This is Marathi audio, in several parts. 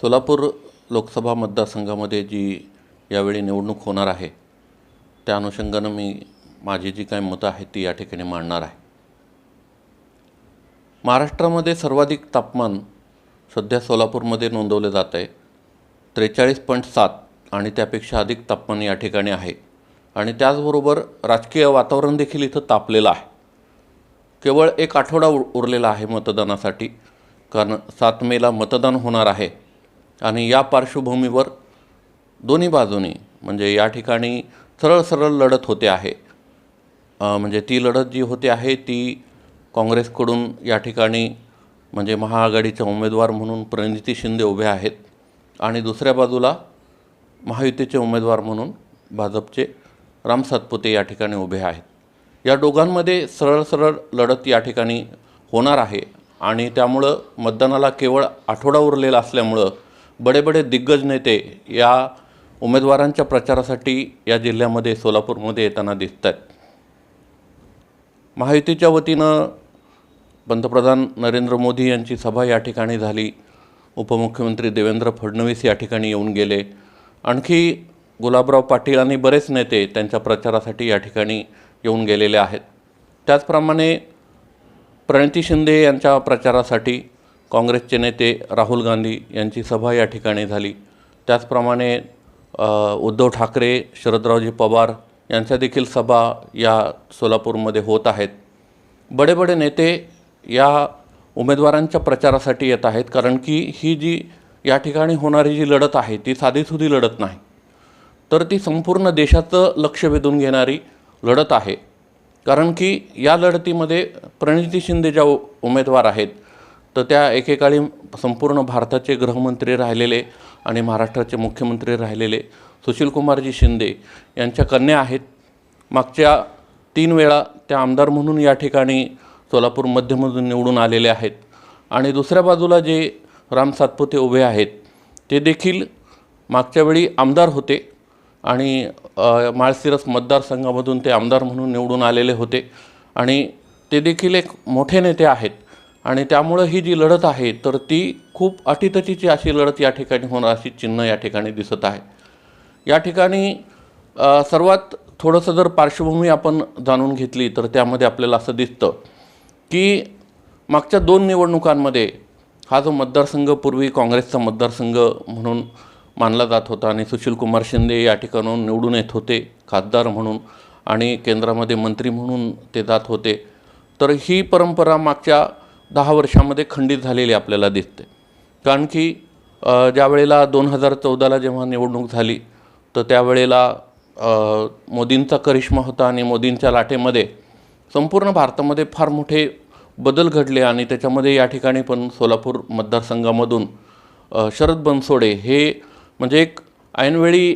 सोलापूर लोकसभा मतदारसंघामध्ये जी यावेळी निवडणूक होणार आहे त्या अनुषंगानं मी माझी जी काही मतं आहेत ती या ठिकाणी मांडणार आहे. महाराष्ट्रामध्ये सर्वाधिक तापमान सध्या सोलापूरमध्ये नोंदवलं जात आहे. त्रेचाळीस पॉईंट सात आणि त्यापेक्षा अधिक तापमान या ठिकाणी आहे. आणि त्याचबरोबर राजकीय वातावरण देखील इथं तापलेलं आहे. केवळ एक आठवडा उरलेला आहे मतदानासाठी. कारण सात मेला मतदान होणार आहे. आणि या पार्श्वभूमीवर दोन्ही बाजूनी म्हणजे या ठिकाणी सरळ सरळ लढत होते आहे. म्हणजे ती लढत जी होते आहे ती काँग्रेसकडून या ठिकाणी म्हणजे महाआघाडीचे उमेदवार म्हणून प्रणिती शिंदे उभे आहेत आणि दुसऱ्या बाजूला महायुतीचे उमेदवार म्हणून भाजपचे राम सातपुते या ठिकाणी उभे आहेत. या दोघांमध्ये सरळ सरळ लढत या ठिकाणी होणार आहे आणि त्यामुळं मतदानाला केवळ आठवडा उरलेला असल्यामुळं बडे बडे दिग्गज नेते या उमेदवारांच्या प्रचारासाठी या जिल्ह्यामध्ये सोलापूरमध्ये येताना दिसत आहेत महायुतीच्या वतीनं पंतप्रधान नरेंद्र मोदी यांची सभा या ठिकाणी झाली. उपमुख्यमंत्री देवेंद्र फडणवीस या ठिकाणी येऊन गेले. आणखी गुलाबराव पाटील आणि बरेच नेते त्यांच्या प्रचारासाठी या ठिकाणी येऊन गेलेले आहेत. त्याचप्रमाणे प्रणिती शिंदे यांच्या प्रचारासाठी काँग्रेसचे नेते राहुल गांधी यांची सभा या ठिकाणी झाली. त्याचप्रमाणे उद्धव ठाकरे शरदरावजी पवार यांच्या देखील सभा या सोलापूरमध्ये होत आहेत. बडे बडे नेते या उमेदवारांच्या प्रचारासाठी येत आहेत कारण की ही जी या ठिकाणी होणारी जी लढत आहे ती साधीसुधी लढत नाही. तर ती संपूर्ण देशाचं लक्ष वेधून घेणारी लढत आहे. कारण की या लढतीमध्ये प्रणिती शिंदे ज्या उ- उमेदवार आहेत तर त्या एकेकाळी संपूर्ण भारताचे गृहमंत्री राहिलेले आणि महाराष्ट्राचे मुख्यमंत्री राहिलेले सुशीलकुमारजी शिंदे यांच्या कन्या आहेत. मागच्या तीन वेळा त्या आमदार म्हणून या ठिकाणी सोलापूर मध्यमधून निवडून आलेले आहेत. आणि दुसऱ्या बाजूला जे राम सातपुते उभे आहेत ते देखील मागच्या वेळी आमदार होते आणि माळसिरस माळशिरस मतदारसंघामधून ते आमदार म्हणून निवडून आलेले होते. आणि ते देखील एक मोठे नेते आहेत. आणि त्यामुळं ही जी लढत आहे तर ती खूप अटीतटीची अशी लढत या ठिकाणी होणार अशी चिन्ह या ठिकाणी दिसत आहे. या ठिकाणी सर्वात थोडंसं जर पार्श्वभूमी आपण जाणून घेतली तर त्यामध्ये आपल्याला असं दिसतं की मागच्या दोन निवडणुकांमध्ये हा जो मतदारसंघ पूर्वी काँग्रेसचा मतदारसंघ म्हणून मानला जात होता आणि सुशीलकुमार शिंदे या ठिकाणून निवडून येत होते खासदार म्हणून आणि केंद्रामध्ये मंत्री म्हणून ते जात होते. तर ही परंपरा मागच्या दहा वर्षामध्ये खंडित झालेली आपल्याला दिसते. कारण की ज्यावेळेला ज्या वेळेला दोन हजार चौदाला जेव्हा निवडणूक झाली तर त्यावेळेला मोदींचा करिश्मा होता आणि मोदींच्या लाटेमध्ये संपूर्ण भारतामध्ये फार मोठे बदल घडले आणि त्याच्यामध्ये या ठिकाणी पण सोलापूर मतदारसंघामधून शरद बनसोडे हे म्हणजे एक ऐनवेळी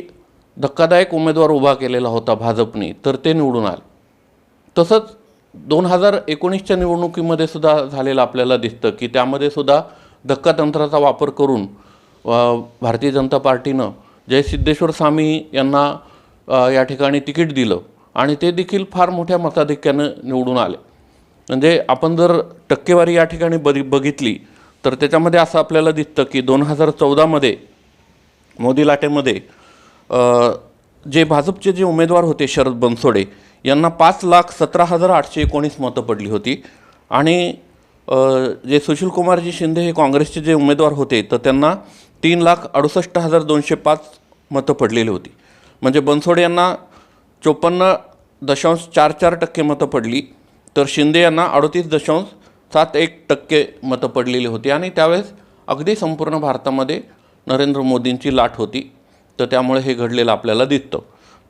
धक्कादायक उमेदवार उभा केलेला होता भाजपने तर ते निवडून आले. तसंच दोन हजार एकोणीसच्या निवडणुकीमध्ये सुद्धा झालेलं आपल्याला दिसतं की त्यामध्ये सुद्धा धक्का तंत्राचा वापर करून भारतीय जनता पार्टीनं जयसिद्धेश्वर स्वामी यांना या ठिकाणी तिकीट दिलं आणि ते देखील फार मोठ्या मताधिक्यानं निवडून आले. म्हणजे आपण जर टक्केवारी या ठिकाणी बघ बघितली तर त्याच्यामध्ये असं आपल्याला दिसतं की दोन हजार चौदामध्ये मोदी लाटेमध्ये जे भाजपचे जे उमेदवार होते शरद बनसोडे यांना पाच लाख सतरा हजार आठशे एकोणीस मतं पडली होती. आणि जे जे सुशीलकुमारजी शिंदे हे काँग्रेसचे जे उमेदवार होते तर त्यांना तीन लाख अडुसष्ट हजार दोनशे पाच मतं पडलेली होती. म्हणजे बनसोडे यांना चोपन्न दशांश चार चार टक्के मतं पडली तर शिंदे यांना अडतीस दशांश सात एक टक्के मतं पडलेली होती. आणि त्यावेळेस अगदी संपूर्ण भारतामध्ये नरेंद्र मोदींची लाट होती तर त्यामुळे हे घडलेलं आपल्याला दिसतं.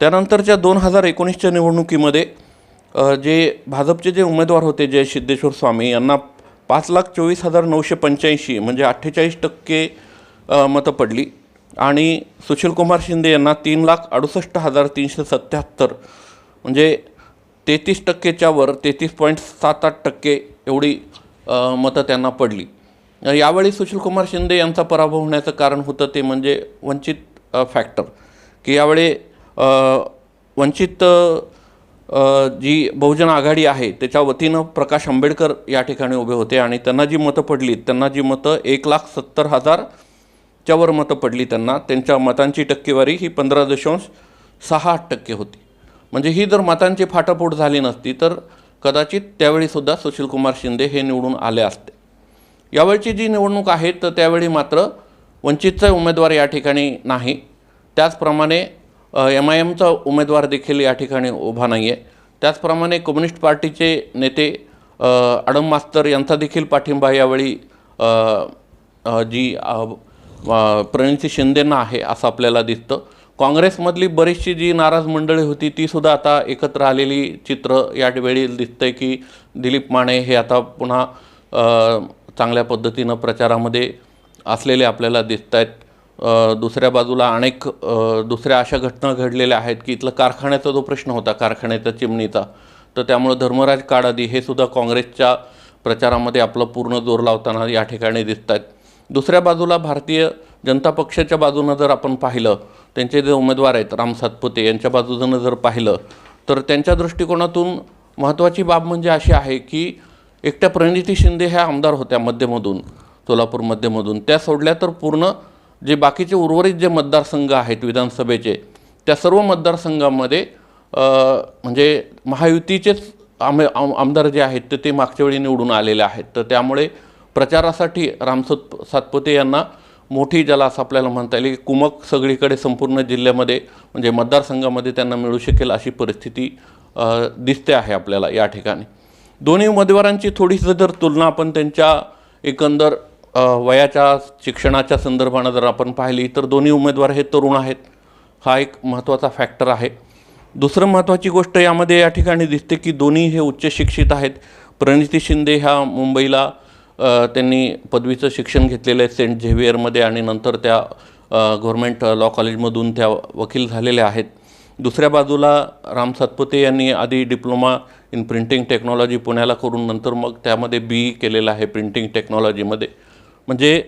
त्यानंतरच्या दोन हजार एकोणीसच्या निवडणुकीमध्ये जे भाजपचे जे उमेदवार होते जय सिद्धेश्वर स्वामी यांना पाच लाख चोवीस हजार नऊशे पंच्याऐंशी म्हणजे अठ्ठेचाळीस टक्के मतं पडली. आणि सुशीलकुमार शिंदे यांना तीन लाख अडुसष्ट हजार तीनशे सत्याहत्तर म्हणजे तेहतीस टक्केच्या वर तेहतीस पॉईंट सात आठ टक्के एवढी मतं त्यांना पडली. यावेळी सुशीलकुमार शिंदे यांचा पराभव होण्याचं कारण होतं ते म्हणजे वंचित फॅक्टर की यावेळी वंचित जी बहुजन आघाडी आहे त्याच्या वतीनं प्रकाश आंबेडकर या ठिकाणी उभे होते आणि त्यांना जी मतं पडली त्यांना जी मतं एक लाख सत्तर हजारच्यावर मतं पडली त्यांना त्यांच्या मतांची टक्केवारी ही पंधरा दशांश सहा आठ टक्के होती. म्हणजे ही जर मतांची फाटाफूट झाली नसती तर कदाचित त्यावेळीसुद्धा सुशीलकुमार शिंदे हे निवडून आले असते. यावेळची जी निवडणूक आहे तर त्यावेळी मात्र वंचितचा उमेदवार या ठिकाणी नाही. त्याचप्रमाणे एम आय एमचा उमेदवार देखील या ठिकाणी उभा नाही आहे त्याचप्रमाणे कम्युनिस्ट पार्टीचे नेते आडम मास्तर यांचा देखील पाठिंबा यावेळी जी प्रणिती शिंदेंना आहे असं आपल्याला दिसतं. काँग्रेसमधली बरीचशी जी नाराज मंडळी होती ती सुद्धा आता एकत्र आलेली चित्र यावेळी दिसतंय की दिलीप माने हे आता पुन्हा चांगल्या पद्धतीनं प्रचारामध्ये असलेले आपल्याला दिसत आहेत दुसऱ्या बाजूला अनेक दुसऱ्या अशा घटना घडलेल्या आहेत की इथलं कारखान्याचा जो प्रश्न होता कारखान्याचा चिमणीचा तर त्यामुळं धर्मराज काडादी हे सुद्धा काँग्रेसच्या प्रचारामध्ये आपलं पूर्ण जोर लावताना या ठिकाणी दिसत आहेत दुसऱ्या बाजूला भारतीय जनता पक्षाच्या बाजूनं जर आपण पाहिलं त्यांचे जे उमेदवार आहेत राम सातपुते यांच्या बाजूनं जर पाहिलं तर त्यांच्या दृष्टिकोनातून महत्त्वाची बाब म्हणजे अशी आहे की एकट्या प्रणिती शिंदे ह्या आमदार होत्या मध्यमधून सोलापूर मध्यमधून. त्या सोडल्या तर पूर्ण जे बाकीचे उर्वरित जे मतदारसंघ आहेत विधानसभेचे त्या सर्व मतदारसंघामध्ये म्हणजे महायुतीचेच आम आम- आमदार जे आहेत तर ते मागच्या वेळी निवडून आलेले आहेत. तर त्यामुळे प्रचारासाठी रामसत सातपुते यांना मोठी ज्याला असं आपल्याला म्हणता येईल की कुमक सगळीकडे संपूर्ण जिल्ह्यामध्ये म्हणजे मतदारसंघामध्ये त्यांना मिळू शकेल अशी परिस्थिती दिसते आहे आपल्याला या ठिकाणी. दोन्ही उमेदवारांची थोडीशी जर तुलना आपण त्यांच्या एकंदर वयाच्या शिक्षणाच्या संदर्भानं जर आपण पाहिली तर दोन्ही उमेदवार हे तरुण आहेत. हा एक महत्त्वाचा फॅक्टर आहे. दुसरं महत्त्वाची गोष्ट यामध्ये या ठिकाणी दिसते की दोन्ही हे उच्च शिक्षित आहेत. प्रणिती शिंदे ह्या मुंबईला त्यांनी पदवीचं शिक्षण घेतलेलं आहे सेंट झेवियरमध्ये आणि नंतर त्या गव्हर्मेंट लॉ कॉलेजमधून त्या वकील झालेल्या आहेत. दुसऱ्या बाजूला राम सातपुते यांनी आधी डिप्लोमा इन प्रिंटिंग टेक्नॉलॉजी पुण्याला करून नंतर मग त्यामध्ये बी ई केलेलं आहे प्रिंटिंग टेक्नॉलॉजीमध्ये. म्हणजे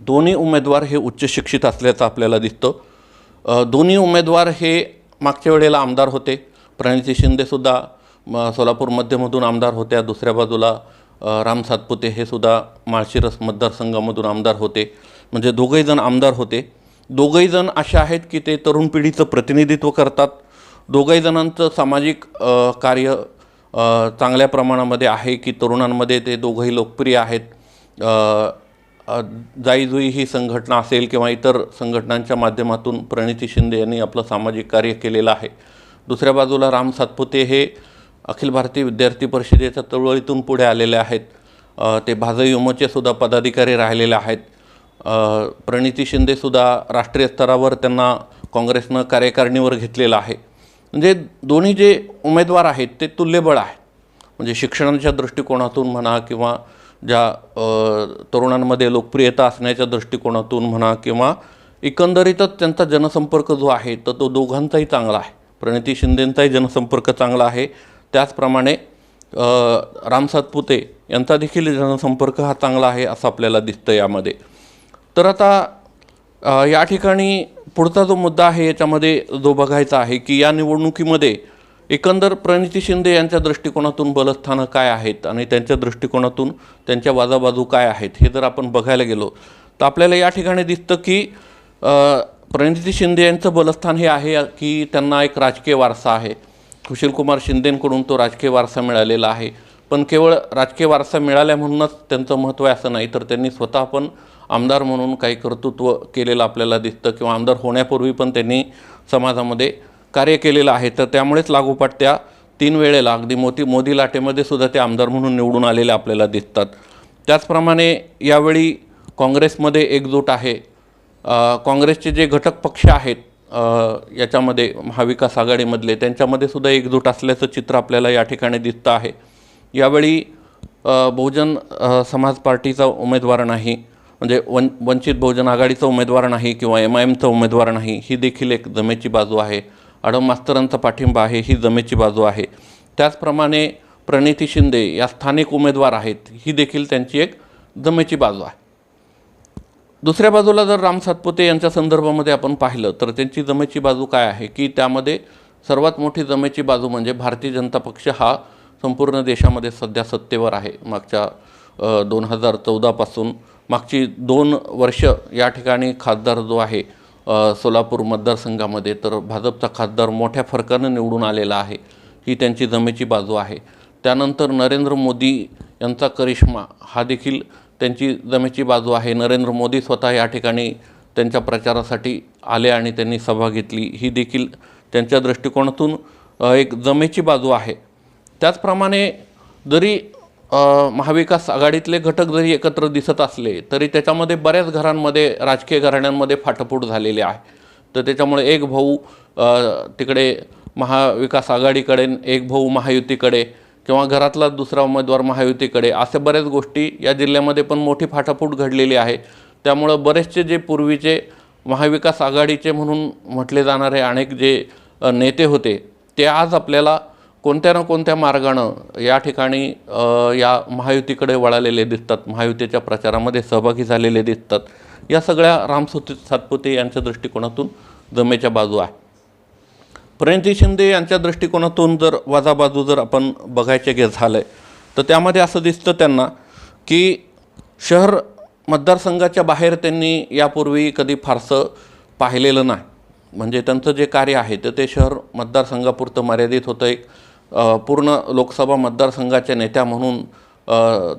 दोन्ही उमेदवार हे उच्च शिक्षित असल्याचं आपल्याला दिसतं. दोन्ही उमेदवार हे मागच्या वेळेला आमदार होते. प्रणिती शिंदेसुद्धा म, सोलापूर मध्यमधून आमदार होत्या. दुसऱ्या बाजूला राम सातपुते हे सुद्धा माळशिरस मतदारसंघामधून आमदार होते. म्हणजे दोघंहीजण आमदार होते. दोघंहीजण असे आहेत की ते तरुण पिढीचं प्रतिनिधित्व करतात. दोघंही जणांचं सामाजिक कार्य चांगल्या प्रमाणामध्ये आहे की तरुणांमध्ये ते दोघंही लोकप्रिय आहेत. जाईजुई ही संघटना असेल किंवा इतर संघटनांच्या माध्यमातून प्रणिती शिंदे यांनी आपलं सामाजिक कार्य केलेलं आहे. दुसऱ्या बाजूला राम सातपुते हे अखिल भारतीय विद्यार्थी परिषदेच्या चळवळीतून पुढे आलेले आहेत. ते भाजई युमचे सुद्धा पदाधिकारी राहिलेले आहेत. प्रणिती शिंदेसुद्धा राष्ट्रीय स्तरावर त्यांना काँग्रेसनं कार्यकारिणीवर घेतलेलं आहे. म्हणजे दोन्ही जे उमेदवार आहेत ते तुल्यबळ आहेत. म्हणजे शिक्षणाच्या दृष्टिकोनातून म्हणा किंवा ज्या तरुणांमध्ये लोकप्रियता असण्याच्या दृष्टिकोनातून म्हणा किंवा एकंदरीतच त्यांचा जनसंपर्क जो आहे तर तो दोघांचाही चांगला आहे. प्रणिती शिंदेंचाही जनसंपर्क चांगला आहे. त्याचप्रमाणे राम सातपुते यांचा देखील जनसंपर्क हा चांगला आहे असं आपल्याला दिसतं यामध्ये. तर आता या ठिकाणी पुढचा जो मुद्दा आहे याच्यामध्ये जो बघायचा आहे की या निवडणुकीमध्ये एकंदर प्रणिती शिंदे यांच्या दृष्टिकोनातून बलस्थानं काय आहेत आणि त्यांच्या दृष्टिकोनातून त्यांच्या वाजाबाजू काय आहेत हे जर आपण बघायला गेलो तर आपल्याला या ठिकाणी दिसतं की प्रणिती शिंदे यांचं बलस्थान हे आहे की त्यांना एक राजकीय वारसा आहे. सुशीलकुमार शिंदेंकडून तो राजकीय वारसा मिळालेला आहे. पण केवळ राजकीय वारसा मिळाल्या म्हणूनच त्यांचं महत्त्व आहे असं नाही तर त्यांनी स्वतः पण आमदार म्हणून काही कर्तृत्व केलेलं आपल्याला दिसतं किंवा आमदार होण्यापूर्वी पण त्यांनी समाजामध्ये कार्य केलेलं आहे तर त्यामुळेच लागोपाठ त्या तीन वेळेला अगदी मोती मोदी लाटेमध्ये सुद्धा ते आमदार म्हणून निवडून आलेले आपल्याला दिसतात. त्याचप्रमाणे यावेळी काँग्रेसमध्ये एकजूट आहे. काँग्रेसचे जे घटक पक्ष आहेत याच्यामध्ये महाविकास आघाडीमधले त्यांच्यामध्ये सुद्धा एकजूट असल्याचं चित्र आपल्याला या ठिकाणी दिसतं आहे. यावेळी बहुजन समाज पार्टीचा उमेदवार नाही म्हणजे वन वंचित बहुजन आघाडीचा उमेदवार नाही किंवा एम आय एमचा उमेदवार नाही ही देखील एक जमेची बाजू आहे. आडम मास्तरांचा पाठिंबा आहे ही जमेची बाजू आहे. त्याचप्रमाणे प्रणिती शिंदे या स्थानिक उमेदवार आहेत ही देखील त्यांची एक जमेची बाजू आहे. दुसऱ्या बाजूला जर राम सातपुते यांच्या संदर्भामध्ये आपण पाहिलं तर त्यांची जमेची बाजू काय आहे? की त्यामध्ये सर्वात मोठी जमेची बाजू म्हणजे भारतीय जनता पक्ष हा संपूर्ण देशामध्ये सध्या सत्तेवर आहे. मागच्या दोन हजार चौदापासून मागची दोन वर्ष या ठिकाणी खासदार जो आहे सोलापूर मतदारसंघामध्ये तर भाजपचा खासदार मोठ्या फरकानं निवडून आलेला आहे. ही त्यांची जमेची बाजू आहे. त्यानंतर नरेंद्र मोदी यांचा करिश्मा हा देखील त्यांची जमेची बाजू आहे. नरेंद्र मोदी स्वतः या ठिकाणी त्यांच्या प्रचारासाठी आले आणि त्यांनी सभा घेतली. ही देखील त्यांच्या दृष्टिकोनातून एक जमेची बाजू आहे. त्याचप्रमाणे जरी महाविकास आघाडीतले घटक जरी एकत्र दिसत असले तरी त्याच्यामध्ये बऱ्याच घरांमध्ये राजकीय घराण्यांमध्ये फाटाफूट झालेली आहे. तर त्याच्यामुळे एक भाऊ तिकडे महाविकास आघाडीकडे एक भाऊ महायुतीकडे किंवा घरातला दुसरा उमेदवार महायुतीकडे अशा बऱ्याच गोष्टी या जिल्ह्यामध्ये पण मोठी फाटाफूट घडलेली आहे. त्यामुळं बरेचसे जे पूर्वीचे महाविकास आघाडीचे म्हणून म्हटले जाणारे अनेक जे नेते होते ते आज आपल्याला कोणत्या ना कोणत्या मार्गानं या ठिकाणी या महायुतीकडे वळालेले दिसतात महायुतीच्या प्रचारामध्ये सहभागी झालेले दिसतात या सगळ्या रामसुती सातपुते यांच्या दृष्टिकोनातून जमेच्या बाजू आहे. प्रणिती शिंदे यांच्या दृष्टिकोनातून जर वजाबाजू जर आपण बघायचे गे झालं तर त्यामध्ये असं दिसतं त्यांना की शहर मतदारसंघाच्या बाहेर त्यांनी यापूर्वी कधी फारसं पाहिलेलं नाही. म्हणजे त्यांचं जे कार्य आहे तर ते शहर मतदारसंघापुरतं मर्यादित होतं एक. पूर्ण लोकसभा मतदारसंघाच्या नेत्या म्हणून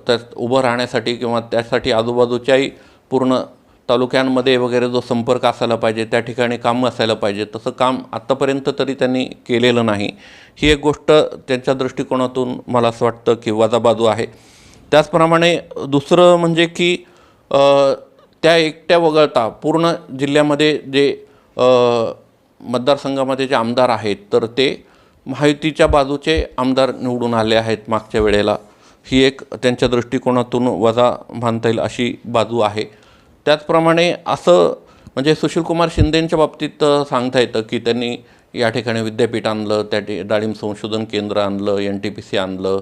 त्यात उभं राहण्यासाठी किंवा त्यासाठी आजूबाजूच्याही पूर्ण तालुक्यांमध्ये वगैरे जो संपर्क असायला पाहिजे त्या ठिकाणी काम असायला पाहिजे तसं काम आत्तापर्यंत तरी त्यांनी केलेलं नाही. ही एक गोष्ट त्यांच्या दृष्टिकोनातून मला असं वाटतं की वजाबाजू आहे. त्याचप्रमाणे दुसरं म्हणजे की त्या एकट्या वगळता पूर्ण जिल्ह्यामध्ये जे मतदारसंघामध्ये जे आमदार आहेत तर ते महायुतीच्या बाजूचे आमदार निवडून आले आहेत मागच्या वेळेला. ही एक त्यांच्या दृष्टिकोनातून वजा मानता येईल अशी बाजू आहे. त्याचप्रमाणे असं म्हणजे सुशीलकुमार शिंदेंच्या बाबतीत सांगता येतं की त्यांनी या ठिकाणी विद्यापीठ आणलं त्या ठि डाळिंब संशोधन केंद्र आणलं एन टी पी सी आणलं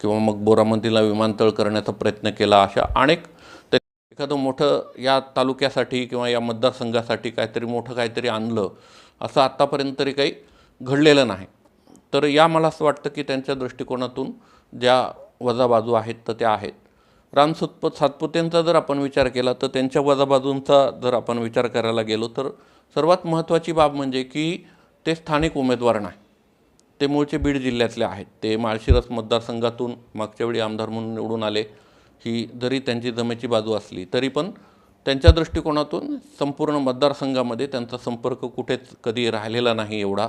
किंवा मग बोरामंदीला विमानतळ करण्याचा प्रयत्न केला अशा अनेक ते एखादं मोठं या तालुक्यासाठी किंवा या मतदारसंघासाठी काहीतरी मोठं काहीतरी आणलं असं आत्तापर्यंत तरी काही घडलेलं नाही. तर या मला असं वाटतं की त्यांच्या दृष्टिकोनातून ज्या वजाबाजू आहेत तर त्या आहेत. राम सुतप सातपुतेंचा जर आपण विचार केला तर त्यांच्या वजाबाजूंचा जर आपण विचार करायला गेलो तर सर्वात महत्त्वाची बाब म्हणजे की ते स्थानिक उमेदवार नाही. ते मूळचे बीड जिल्ह्यातले आहेत. ते माळशिरस मतदारसंघातून मागच्या वेळी आमदार म्हणून निवडून आले. ही जरी त्यांची जमेची बाजू असली तरी पण त्यांच्या दृष्टिकोनातून संपूर्ण मतदारसंघामध्ये त्यांचा संपर्क कुठेच कधी राहिलेला नाही एवढा.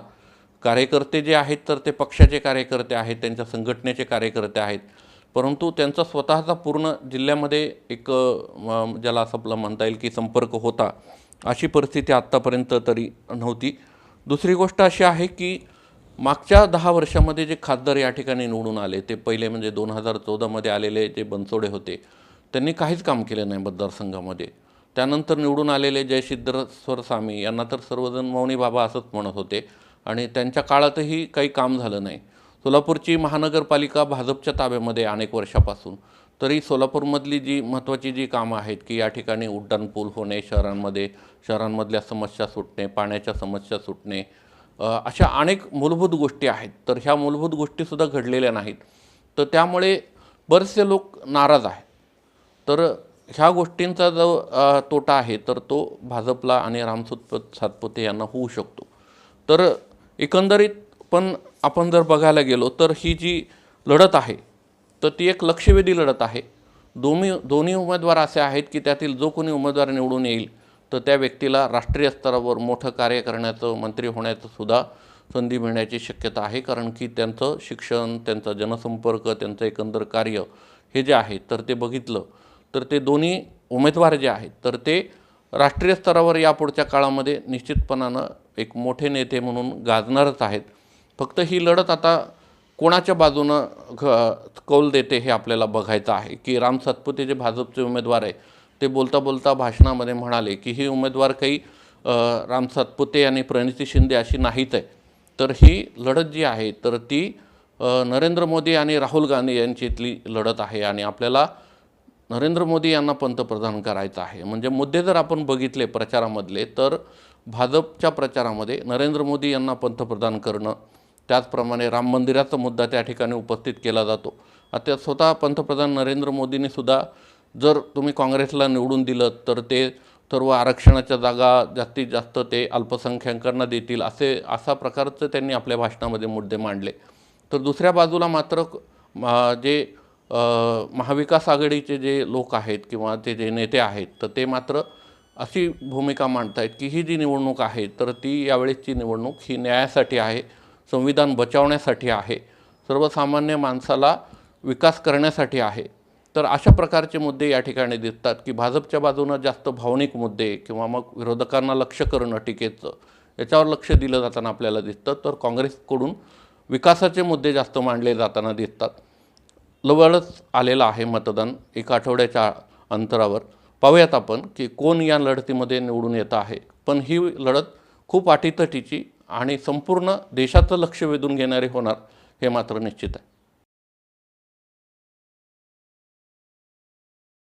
कार्यकर्ते जे आहेत तर ते पक्षाचे कार्यकर्ते आहेत त्यांच्या संघटनेचे कार्यकर्ते आहेत. परंतु त्यांचा स्वतःचा पूर्ण जिल्ह्यामध्ये एक ज्याला असं आपलं म्हणता येईल की संपर्क होता अशी परिस्थिती आत्तापर्यंत तरी नव्हती. दुसरी गोष्ट अशी आहे की मागच्या दहा वर्षामध्ये जे खासदार या ठिकाणी निवडून आले ते पहिले म्हणजे दोन हजार चौदामध्ये आलेले जे बनसोडे होते त्यांनी काहीच काम केलं नाही मतदारसंघामध्ये. त्यानंतर निवडून आलेले जयसिद्धेश्वर स्वामी यांना तर सर्वजण मौनी बाबा असंच म्हणत होते. आणि त्यांच्या काळातही काही काम झालं नाही. सोलापूरची महानगरपालिका भाजपच्या ताब्यामध्ये अनेक वर्षापासून. तरी सोलापूरमधली जी महत्त्वाची जी कामं आहेत की या ठिकाणी उड्डाणपूल होणे शहरांमध्ये शहरांमधल्या समस्या सुटणे पाण्याच्या समस्या सुटणे अशा अनेक मूलभूत गोष्टी आहेत. तर ह्या मूलभूत गोष्टीसुद्धा घडलेल्या नाहीत. तर त्यामुळे बरेचसे लोक नाराज आहेत. तर ह्या गोष्टींचा जो तोटा आहे तर तो भाजपला आणि रामसुत सातपुते यांना होऊ शकतो. तर एकंदरीत पण आपण जर बघायला गेलो तर ही जी लढत आहे तर ती एक लक्षवेधी लढत आहे. दोन्ही दोन्ही उमेदवार असे आहेत की त्यातील जो कोणी उमेदवार निवडून येईल तर त्या व्यक्तीला राष्ट्रीय स्तरावर मोठं कार्य करण्याचं मंत्री होण्याचं सुद्धा संधी मिळण्याची शक्यता आहे. कारण की त्यांचं शिक्षण त्यांचा जनसंपर्क त्यांचं एकंदर कार्य हे जे आहे तर ते बघितलं तर ते दोन्ही उमेदवार जे आहेत तर ते राष्ट्रीय स्तरावर यापुढच्या काळामध्ये निश्चितपणानं एक मोठे नेते म्हणून गाजणारच आहेत. फक्त ही लढत आता कोणाच्या बाजूनं घ कौल देते हे आपल्याला बघायचं आहे. की राम सातपुते जे भाजपचे उमेदवार आहे ते बोलता बोलता भाषणामध्ये म्हणाले की ही उमेदवार काही राम सातपुते आणि प्रणिती शिंदे अशी नाहीत आहे. तर ही लढत जी आहे तर ती नरेंद्र मोदी आणि राहुल गांधी यांच्यातली लढत आहे आणि आपल्याला नरेंद्र मोदी यांना पंतप्रधान करायचं आहे. म्हणजे मुद्दे जर आपण बघितले प्रचारामधले तर भाजपच्या प्रचारामध्ये नरेंद्र मोदी यांना पंतप्रधान करणं त्याचप्रमाणे राम मंदिराचा मुद्दा त्या ठिकाणी उपस्थित केला जातो. आता स्वतः पंतप्रधान नरेंद्र मोदींनी सुद्धा जर तुम्ही काँग्रेसला निवडून दिलं तर ते सर्व आरक्षणाच्या जागा जास्तीत जास्त ते अल्पसंख्याकांना देतील असे असा प्रकारचं त्यांनी आपल्या भाषणामध्ये मुद्दे मांडले. तर दुसऱ्या बाजूला मात्र मा- जे महाविकास आघाडीचे जे लोक आहेत किंवा ते जे नेते आहेत तर ते मात्र अशी भूमिका मांडतायत की ही जी निवडणूक आहे तर ती यावेळेसची निवडणूक ही न्यायासाठी आहे संविधान बचावण्यासाठी आहे सर्वसामान्य माणसाला विकास करण्यासाठी आहे. तर अशा प्रकारचे मुद्दे या ठिकाणी दिसतात की भाजपच्या बाजूनं जास्त भावनिक मुद्दे किंवा मग विरोधकांना लक्ष करणं टीकेचं याच्यावर लक्ष दिलं जाताना आपल्याला दिसतं. तर काँग्रेसकडून विकासाचे मुद्दे जास्त मांडले जाताना दिसतात. लवळच आलेलं आहे मतदान एक आठवड्याच्या अंतरावर. पाहूयात आपण की कोण या लढतीमध्ये निवडून येत आहे. पण ही लढत खूप अटीतटीची आणि संपूर्ण देशाचं लक्ष वेधून घेणारी होणार हे मात्र निश्चित आहे.